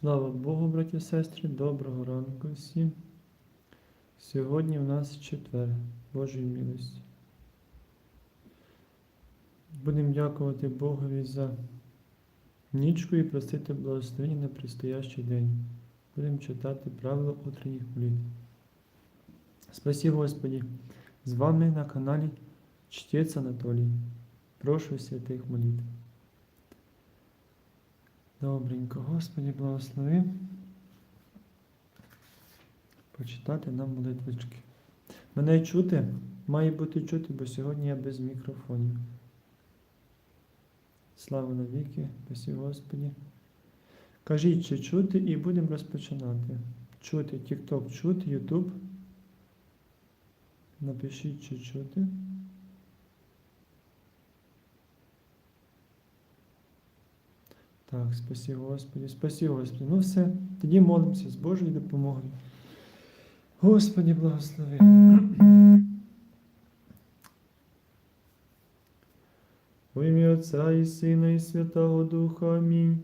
Слава Богу, браті і сестри, доброго ранку всім. Сьогодні в нас четвер, Божої милості. Будемо дякувати Богові за нічку і просити благословення на предстоящий день. Будемо читати правила утренніх молитв. Спасі Господі! З вами на каналі Чтець Анатолій. Прошу святих молитв. Добренько, Господі, благослови. Почитати нам молитвочки. Мене чути? Має бути чути, бо сьогодні я без мікрофонів. Слава навіки, спасі Господі. Кажіть, чи чути, і будемо розпочинати. Чути, TikTok чути, YouTube. Напишіть, чи чути. Так, спасі Господі, спасі Господі. Ну все, тоді молимося з Божою допомогою. Господі, благослови. У ім'я Отця і Сина, і Святого Духа. Амінь.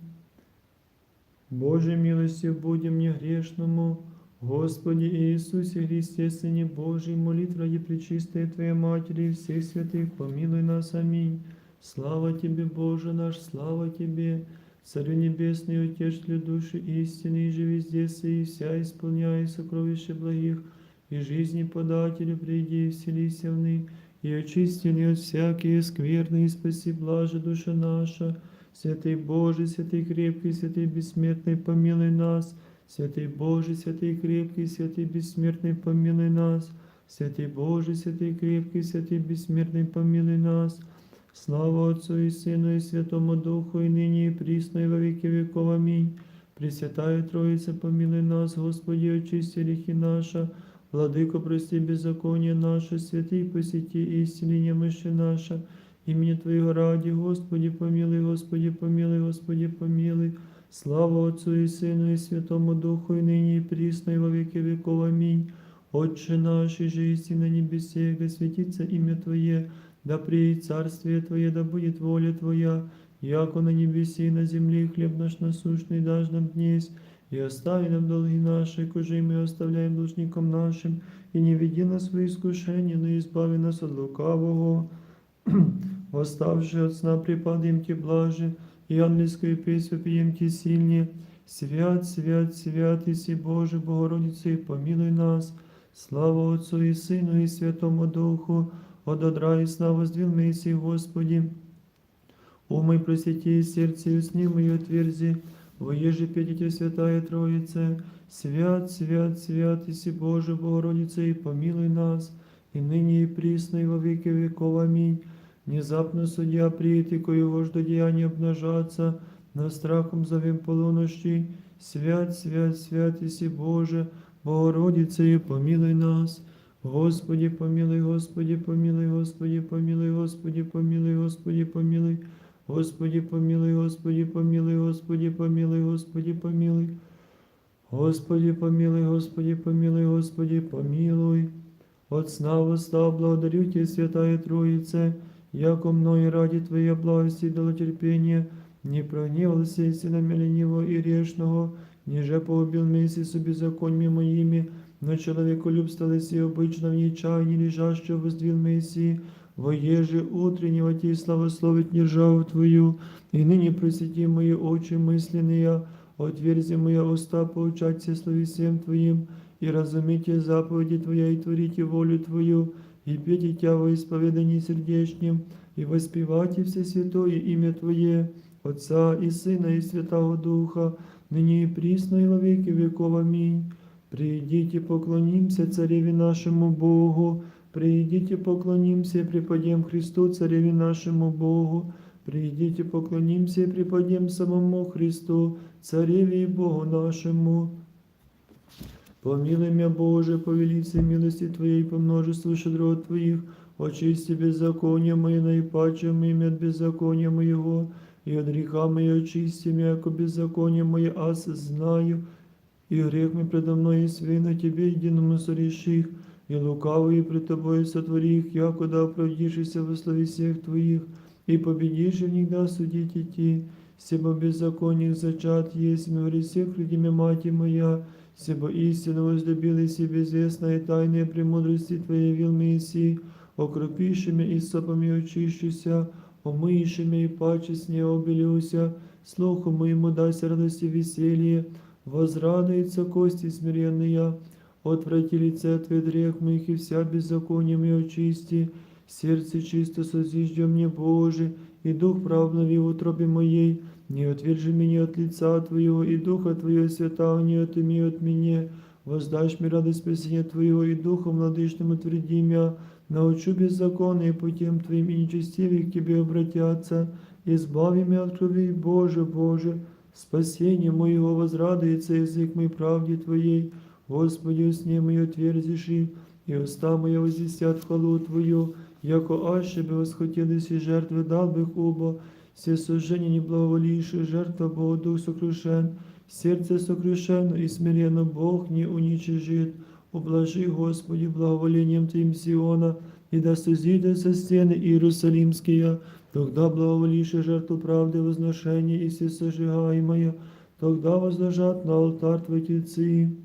Боже милості будем мне грешному, Господи Иисусе Христе, Сыне Божий, молитв ради Пречистой Твоей Матери и всех святых, помилуй нас. Аминь. Слава Тебе, Боже наш, слава Тебе, Царю Небесный, Утешителю души истины, и же везде и вся исполняй сокровища благих, и жизни подателю приди и вселися в них, и очистили от всякие скверны, и спаси блаже душа наша. Святый Боже, святый крепкий, святый бессмертный, помилуй нас. Святый Боже, святый крепкий, святый бессмертный, помилуй нас. Святый Боже, святый крепкий, святый бессмертный, помилуй нас. Слава Отцу и Сыну и Святому Духу, и ныне и присно, и во веки веков. Аминь. Пресвятая Троица, помилуй нас, Господи, очисти грехи наши. Владыко, прости беззаконие наше, святый посети истины немощи наша. Імені Твоєго раді, Господі, помилуй, Господі, помилуй, Господі, помилуй. Слава Отцу і Сину, і Святому Духу, і нині, і прісно, і во віки веков. Амінь. Отче наш, и же есть на небесе, да святится имя Твое, да приедет царствие Твое, да будет воля Твоя, яко на небесе и на земле хлеб наш насущный дашь нам днесь, и остави нам долги наши, кожи мы оставляем должникам нашим, и не веди нас в искушение, но избави нас от лукавого. Восставши от сна припадем Ти блаже, и ангельскую песню пьем Ти сильнее. Свят, свят, свят, Иси Боже, Богородице, помилуй нас. Слава Отцу и Сыну и Святому Духу, от одра и сна воздвил Месси, Господи. Умой просвети сердце и усни мое отверзи, воеже петите Святая Троица, свят, свят, свят, Иси Боже, Богородице, и помилуй нас, и ныне и присно, и во веки веков. Аминь. Внезапно судья приет, и коего жду деяния обнажаться, на страхом зовем полунощи, свят, свят, свят, Иси Боже, Богородице, и помилуй нас. Господи, помилуй, Господи, помилуй, Господи, помилуй, Господи, помилуй, Господи, помилуй. Господи, помилуй, Господи, помилуй, Господи, помилуй, Господи, помилуй. Господи, помилуй, Господи, помилуй, Господи, помилуй. От сна восстав, благодарю Тебя, Святая Троица, яко мною ради Твоей благости дало терпение, не прогневался и на меня ленивого и грешного, ниже поубил месяц беззаконьми моими, но человеколюбство лиси обычно в нечаянии лежащего воздвил Мессии, воеже утреннего Ти славословить державу Твою, и ныне просвети мои очи мысленные, отверзи моя уста поучаться слове всем Твоим, и разумейте заповеди Твоя, и творите волю Твою, и пейте Тя во исповедании сердечнем, и воспевайте все святое имя Твое, Отца и Сына и Святого Духа, ныне и присно и во веки веков. Аминь. Придите, поклонимся Цареве нашему Богу, придите, поклонимся и преподем Христу, Цареве нашему Богу, придите, поклонимся и преподем самому Христу, Цареве и Богу нашему. Помилуй меня, Боже, по велице милости Твоей, по множеству щедрот Твоих, очисти беззаконие мое наипаче имя от беззакония моего, и от греха моего очисти меня, яко беззаконие мое, аз знаю, и грех мой предо мной и свину Тебе единому сореших, и лукавый пред Тобою сотворих, яко да оправдишься во славе всех Твоих, и победишь в них да судить идти, себо беззаконных зачат есть, мы всех родиме мати моя, себо истину возлюбились и безвестные тайные премудрости Твоей вил Мессии, окропившими и сопами очищуся, омыйшими и паче с ней обелюся, слуху моему дасть радость и веселье, возрадуются кости смиренные, отврати лице Твое грех моих и вся беззаконие мое очисти, сердце чисто созиждем мне, Боже, и дух правнови в утробе моей, не отвержи меня от лица Твоего, и духа Твоего святого не отыми от меня, воздашь мне радость спасения Твоего, и духом владычным утверди меня, научу беззаконные путем Твоим и нечестивые к Тебе обратятся, избави меня от крови, Боже, Боже, спасение моего возрадуется язык мой правде Твоей, Господи, усне мою твердиши, и уста моя возвестят хвалу Твою, яко аще бы восхотелись и жертвы дал бы оба, все сожжения не благоволившие, жертва Бога Дух сокрушен, сердце сокрушено и смиренно Бог не уничижит. Ублажи, Господи, благоволением Твоим Сиона, и да созидятся стены Иерусалимские, тогда благоволившие жертву правды возношения и все сожигаемое, тогда возложат на алтарь Твои тельцы.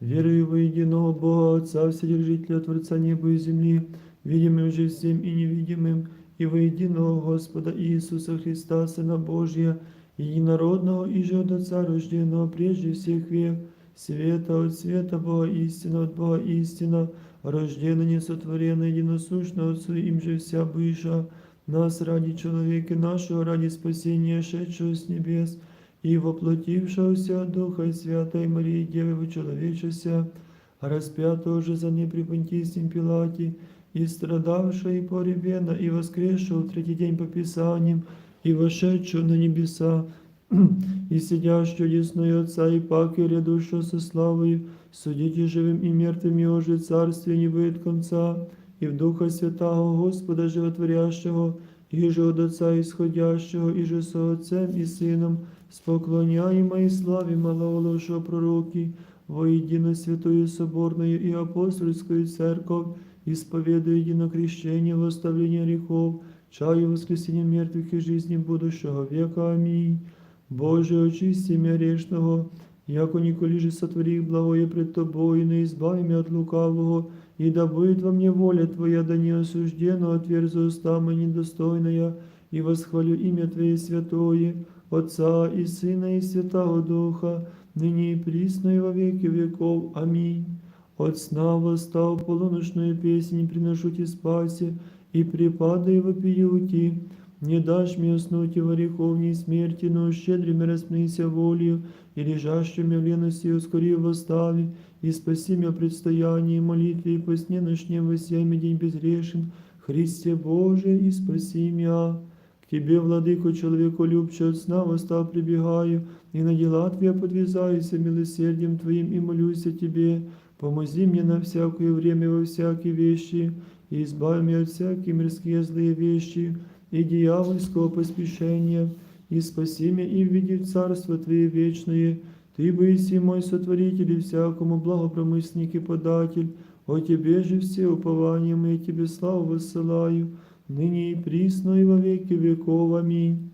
Верую во единого Бога, Отца, Вседержителя, Творца неба и земли, видимым же всем и невидимым, и во единого Господа Иисуса Христа, Сына Божия, единородного и же от Отца, рожденного прежде всех век, света от света Бога истина, от Бога истина, рожденный, несотворенный, единосущно Отцу, им же вся быша, нас ради человека нашего, ради спасения, шедшего с небес, и воплотившегося Духа Святой Марии Девы вычеловечася, распятого же за ней при Понтийском Пилате, и страдавшего и поребена, и воскресшего в третий день по Писаниям, и вошедшего на небеса, и сидящего десной Отца, и паки рядущего со славою, судите живым и мертвым его же царствие не будет конца, и в Духа Святого Господа Животворящего, и же от Отца исходящего, и же со Отцем и Сыном, споклоняємо і славимо малоголошого пророки, воедино святою соборною и апостольскую церковь, исповедуя едино крещение, восставление грехов, чаю воскресения мертвых и жизни будущего века. Аминь. Боже, очисти меня грешного, яко николи же сотвори благое пред Тобою, не избави меня от лукавого, и да будет во мне воля Твоя, да не осужденно отверзу уста мои недостойная, и восхвалю имя Твое святое, Отца и Сына и Святого Духа, ныне и присно и во веки веков. Аминь. От сна восстал полуночную песнь, приношу Ти спаси, и припадай вопиюти. Не дашь мне уснуть и в ореховней смерти, но щедрыми распнися волею, и лежащими в лености ускори восстави, и спаси меня предстоянии молитве, и по сне ночнем восьми день безгрешен, Христе Боже, и спаси меня. К Тебе, владыко, человеку любче от сна восстав прибегаю, и на дела Твоя подвязаюсь милосердием Твоим и молюсь о Тебе. Помози мне на всякое время во всякие вещи, и избави меня от всякие мирские злые вещи, и дьявольского поспешения, и спаси меня и введи в Царство Твое вечное. Ты боиси мой сотворитель и всякому благопромысленник и податель, о Тебе же все упования мои Тебе славу высылаю, ныне и присно и во веки веков. Аминь.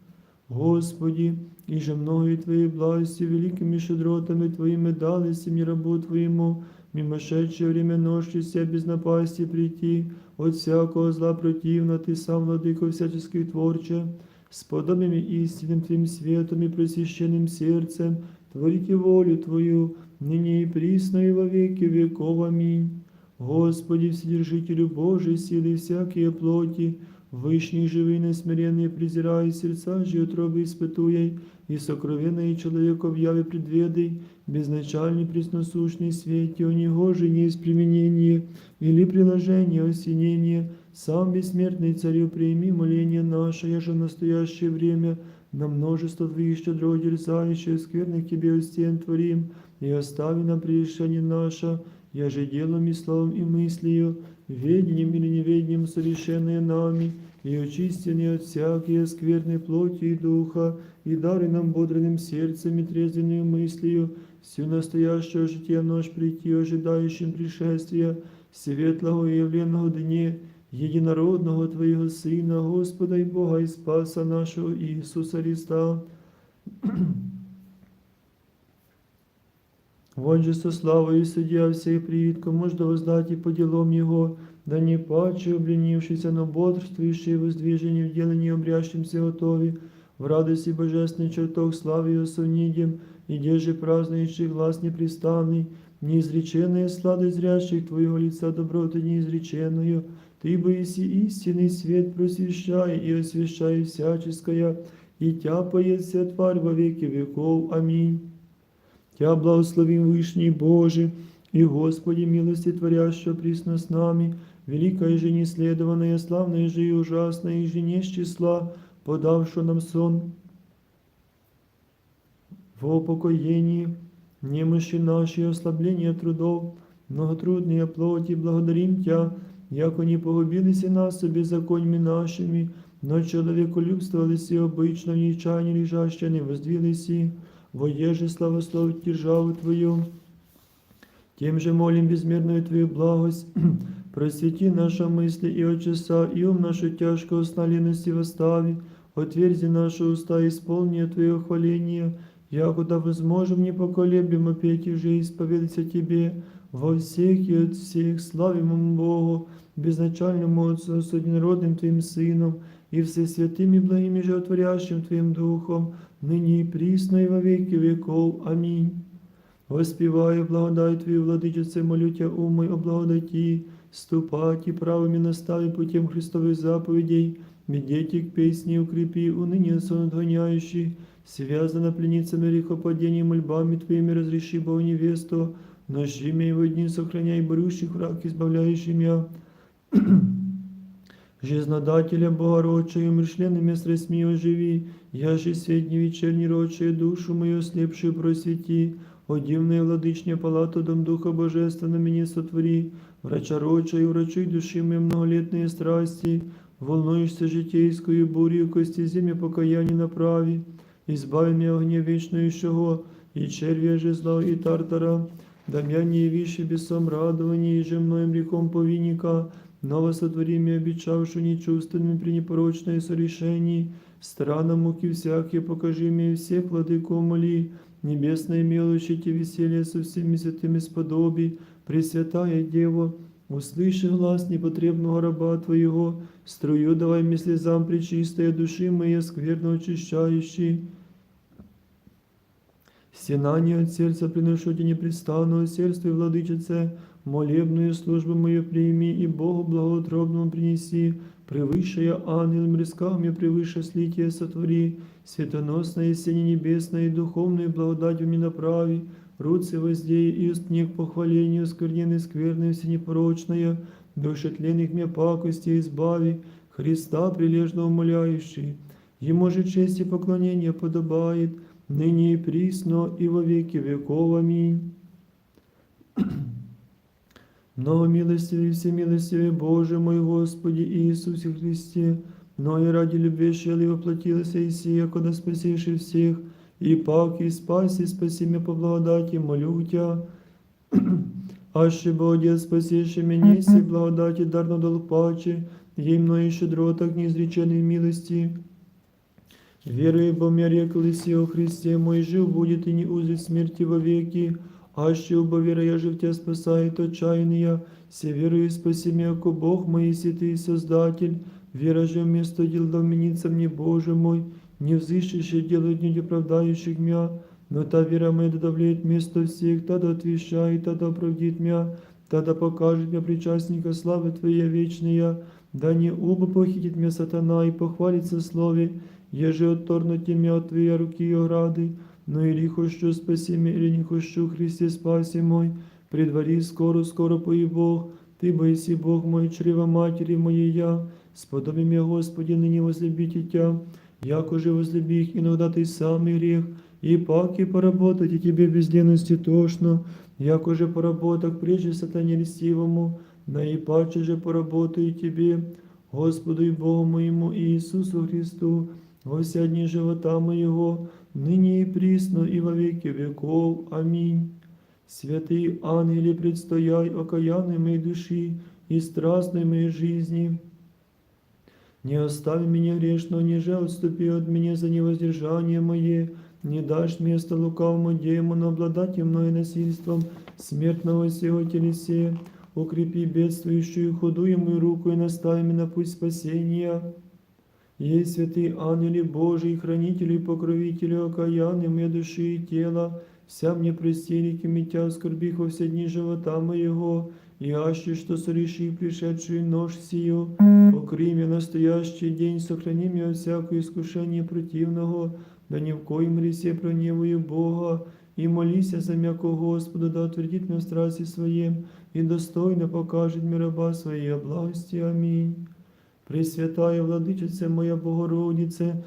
Господи, и же многие Твои благости великими щедротами Твоими дали мне рабу Твоему, мимошедшее время ночи все без напасти прийти, от всякого зла противно Ты сам, владыко всяческих творче, с подобными истинным Твоим светом и просвященным сердцем, творите волю Твою, ныне и присно и во веки веков. Аминь. Господи, Вседержителю Божий, силы всякие плоти, Вышний живый, несмиренный, презирая сердца же утробы испытуя, и сокровенный человека в яве предведай, безначальный пресносущный свете, у него же не есть применение или приложение осенения, сам бессмертный царю прими моление наше, я же в настоящее время на множество твоих щедро дерзающих, скверных тебе стен творим, и остави нам прегрешение наше, я же делом и словом и мыслью, ведением или неведением совершенные нами, и очистенные от всякие скверной плоти и духа, и дары нам бодрым сердцем и трезвенную мыслью, всю настоящее житие наш прийти, ожидающим пришествия, светлого и явленного дне, єдинородного Твоєго Сина, Господа і Бога і Спаса нашого Ісуса Христа. Вон же со славою судья всех предков, можно воздать и по делам Его, да не паче обленившийся, но бодрствующий в воздвижении в делании обрящимся готови, в радости божественный чертог славы Его совнидем, и деже празднующий глаз непрестанный, неизреченная сладость зрящих Твоего лица доброты неизреченную, Ты бы иси истинный свет просвещай и освящай всяческое, и Тя поет вся тварь во веки веков. Аминь. Тя благословим Вышний Боже, и Господи милости творящего присно с нами, великая же неследованная, славная же и ужасная, и же не с числа, подавшего нам сон в упокоении, немощи наши и ослабление трудов, многотрудные плоти, благодарим Тя, яко не погубились и нас собі законьми нашими, но человеколюбствовались и обычно в нечаянии лежащие не воздвились и, воеже славословить державу Твою. Тем же молим безмерную Твою благость, просвети наши мысли и очеса, и ум нашу тяжкого сна лености восстави, отверзи наши уста, исполни Твое хваление, якуда возможем непоколеблемо петь и же исповедаться Тебе во всех и от всех, славимому Богу, безначальному Отцу, с однородным Твоим Сыном, и всесвятым и благим и животворящим Твоим Духом, ныне и присно и во веки веков. Аминь. Воспіваю благодать Твою, владичице, молю Тя, умой о благодаті, ступать и правыми настави путем Христовых заповедей, медети к песне укрепи, уныние сон отгоняющий, связано пленницами грехопадений мольбами Твоими разреши, Бог невесту, ножи меня его дни сохраняй, борющих враг, избавляющий меня. Жизнодателя Богородчою, мышленными страстьми оживи, я же светни вечерний рочая, душу мою слепшую просвети, о дивная владычня палату дом Духа Божественного меня сотвори, врача рочая, врачуй души мои многолетные страсти, волнуешься житейскую бурью, кости земли покаяние направи, избави меня огня вечную щего, и червя же зла и тартара, да мя не явишь бесом радования, и же мною грехом повинника, Ново сотвори мне обещавшу нечувственным при непорочное сорешении, странам муки всякие покажи мне всех владыку моли, небесное милуще те веселье со всеми святыми сподоби, Пресвятая Дева, услыши глаз непотребного раба Твоего, струю давай мне слезам пречистая души моей скверно очищающей, Стенание от сердца приношу тебе непрестанную сердце и владычице, молебную службу мою прими и Богу благоутробному принеси, превыше ангелам рисками, превыше слитие сотвори, светоносное сене небесное и духовную благодать мне направи, руцы воздей и устник похвалению, скверненной скверной всенепорочная, души тленных мне пакости избави, Христа прилежно умоляющий, Ему же честь и поклонение подобает, ныне и присно, и во веки веков. Аминь. Много милостивый и всемилостивый Боже мой Господи Иисусе Христе, но и ради любви шели воплотился и сия, когда спасишь всех, и пак и спаси, спаси меня по благодати, молю Тя. Аще Боже, спасишь меня, си благодати дарно дал паче, ей мною щедро так неизреченной милости. Верую, бо мне реклися о Христе, мой жив будет и не узрит смерти вовеки, аще убо вера я жив тебя спасает отчаяния, все верую спаси меня, ако Бог мой, святый Создатель, вера же вместо дел доменится мне, Боже мой, не взыщешь и делают не оправдающих меня, но та вера моя додавляет место всех, тогда отвещает, тогда оправдит меня, тогда покажет мне причастника славы Твоей вечная, да не убо похитит меня сатана и похвалится слове, Еже отторнуті м'я от Твоя руки и ограды, но или хочу спаси меня, или не хочу, Христе спаси мой, предвари скоро, скоро пої Бог, Ты боиси Бог мой, чрева матери моей я, сподоби меня, Господи, ныне возлюбить Тя, яко же возлюби их, иногда Ты самый грех, и паки поработать и Тебе без лености тошно, яко же поработок прежде сатане льстивому, наипаче же поработаю Тебе, Господу и Богу моему Иисусу Христу, во вся дни живота моего, ныне и присно, и во веки веков. Аминь. Святые ангели, предстояй окаянной моей души, и страстной моей жизни. не остави меня грешного, ниже отступи от меня за невоздержание мое, не дашь место лукавому демону обладать и мною насильством смертного сего телесе, укрепи бедствующую худую мою руку и настави меня на путь спасения. Ей святые ангели Божии, хранители и покровители окаянные моей души и тела, вся мне престелики митя скорбих во все дни живота моего, и аще, что сореши пришедшую нож сию, покри меня настоящий день, сохрани меня от всякого искушения противного, да ни в коем ресе проневую Бога, и молися за м'яко Господу, да утвердит меня в страсти своем, и достойно покажет мне раба своей благости. Аминь. Пресвятая Владичице моя Богородице,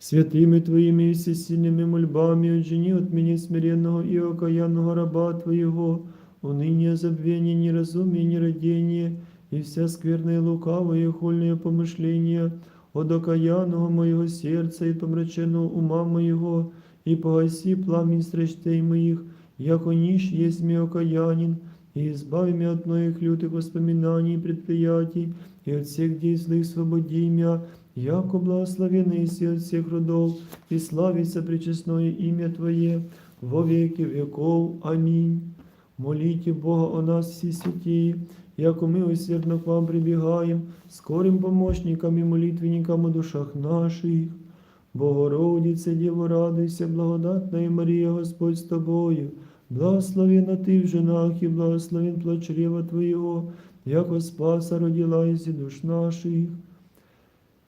святыми Твоими и всесильными мольбами отжени от меня смиренного и окаянного раба Твоего, уныние, забвение, неразумие, нерадение, и вся скверная лукавая и хольное помышление от окаянного моего сердца и помраченного ума моего, и погаси пламень страстей моих, яко нищ есть мне окаянин, и избави меня от моих лютых воспоминаний и предприятий, и от всех действий свободи меня, яко благословенный Иси от всех родов, и славится пречестное имя Твое во веки веков. Аминь. Молите Бога о нас всі святі, яко ми усердно к вам прибігаємо, скорим помощникам і молитвенникам у душах наших. Богородице, Діво, радуйся, благодатна Марія, Господь з тобою, благословена ти в женах і благословен плод чрева Твоєго, яко спаса родила із душ наших.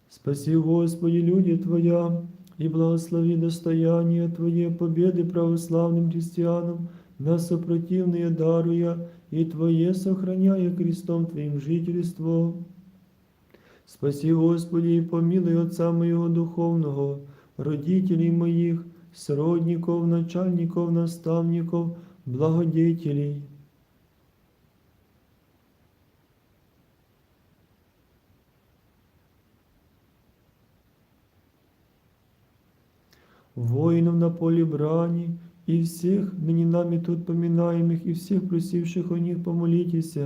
Спаси, Господи, люди Твоя, и благослови достояние Твое, победы православным христианам, нас сопротивные даруя, и Твое сохраняя крестом Твоим жительство. Спаси, Господи, и помилуй Отца моего духовного, родителей моих, сродников, начальников, наставников, благодетелей. воинов на поле брани, и всех ныне нами тут поминаемых, и всех просивших о них помолитесь,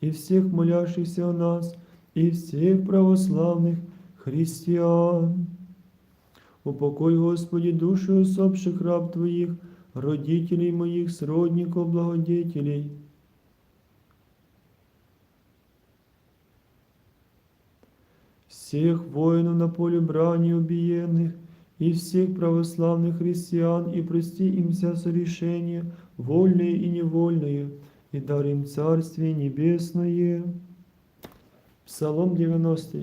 и всех молящихся о нас, и всех православных христиан. Упокой, Господи, души усопших раб Твоих, родителей моих, сродников, благодетелей. Всех воинов на поле брани убиенных, и всех православных христиан, и прости им вся сорешения, вольные и невольные, и дар им Царствие Небесное. Псалом 90.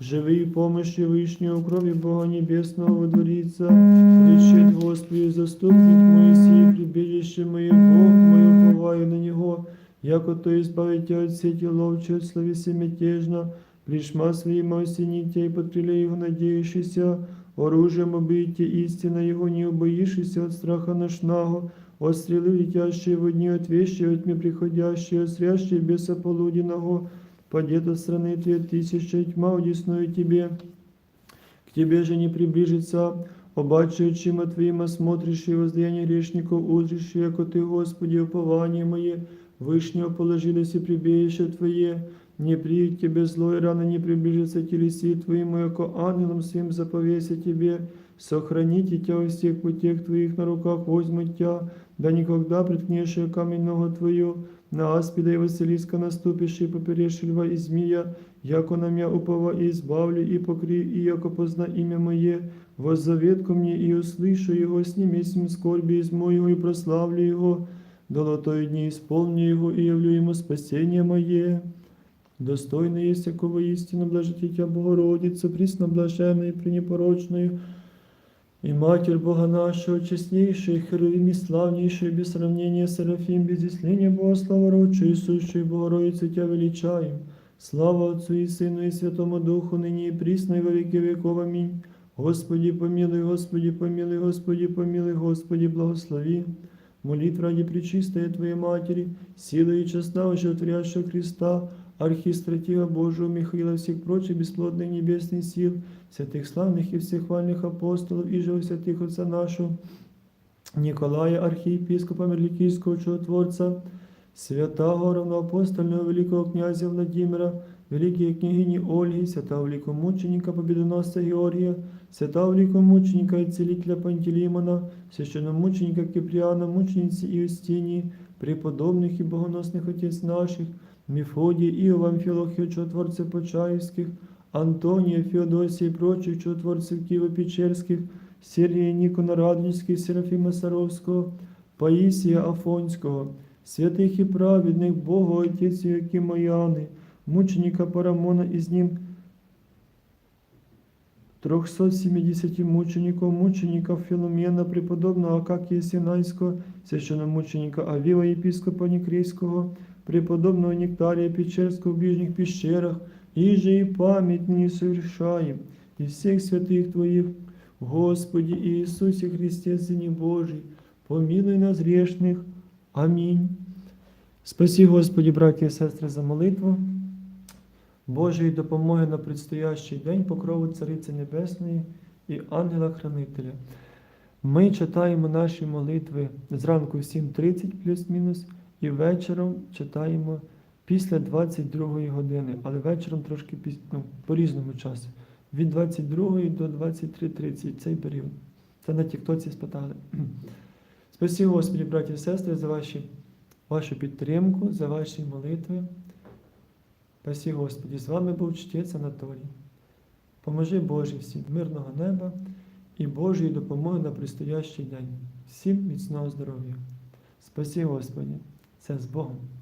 Живи помощи Вышнего крови Бога Небесного водворится, кричит Господи, заступник мой, сей прибежище мое, Бог мой, уповаю на Него, яко то избавить тебя от сети ловчей, словеси мятежно, пришма своим осените и под крылья Его надеющийся, оружием обийте истина Его, не убоишься от страха ношного, от стрелы летящие в дни, от вещи, от тьмы приходящие, от срящие беса полуденного, падет от страны твоей тысяча, и тьма удесную тебе. К тебе же не приближится, обаче очима твоим осмотришь и воздаяние грешников узришь, яко ты, Господи, упование мое, Вышнего положились и прибежище Твое, не приедет тебе зло, и рано не приближится телеси Твоему, яко ангелом своим заповеся Тебе, сохраните Тебя во всех путях Твоих на руках возьмут Тебя, да никогда приткнешь камень ногу Твою, на аспида и Василиска наступишь, и поперешь льва и змея, яко на меня упова и избавлю, и покри, и яко позна имя Мое, воззовет ко мне, и услышу Его, сними с ним скорби из моего, и прославлю Его, долотой дни исполню Его, и явлю Ему спасение Мое. Достойно есть якого истину блажития Богородица, пресноблаженная и пренепорочную, и Матерь Бога нашего, честнейшая, Херувим и славнейшая, без сравнения Серафим, без исления Бога, слава Рочу, Иисущей Богородице, Тебя величаем. Слава Отцу и Сыну и Святому Духу, ныне и присно, и во веки веков. Аминь. Господи, помилуй, Господи, помилуй, Господи, помилуй, Господи, благослови. Молитва ради Пречистой Твоей Матери, силы и честного животворящего Христа, архистратива Божьего Михаила, всех прочих бесплодных небесных сил, святых славных и всех хвальных апостолов, и же святых Отца нашего, Николая, архиепископа Мерликийского чудотворца, святого равноапостольного великого князя Владимира, великої княгині Ольги, святого великомученика Побідоносця Георгія, святого великомученика і цілителя Пантелеймона, священномученика Кипріана, мучениці Іустинії, преподобних і богоносних отець наших, Мефодія, Іова, Амфілохія, чудотворців Почаївських, Антонія, Феодосія і прочих чудотворців Києво-Печерських, Сергія Нікона Радонівських, Серафіма Саровського, Паїсія Афонського, святих і праведних Бога Отець Якима Яни, мученика Парамона і ним 370 мучеников, мученика Филомена, преподобного Акакия Синайского, священномученика Авила, епископа Никрейского, преподобного Нектария Печерского в ближних пещерах, и же и память не совершаем, и всех святых Твоих, Господи Иисусе Христе, Сыне Божий, помилуй нас грешных. Амінь. Спасі, Господі, браті і сестри, за молитву. Божої допомоги на предстоящий день покрову Цариці Небесної і ангела-хранителя. Ми читаємо наші молитви зранку в 7.30 плюс-мінус, і вечором читаємо після 22 години, але вечором трошки піз... ну, по різному часу. Від 22 до 23.30 цей період. Це на Тіктоці спитали. Спасі, Господі, браті і сестри, за ваші, вашу підтримку, за ваші молитви. Спасі, Господі, з вами був чтець Анатолій. Поможи Боже всім мирного неба і Божої допомоги на предстоящий день. Всім міцного здоров'я. Спасі, Господі, це з Богом.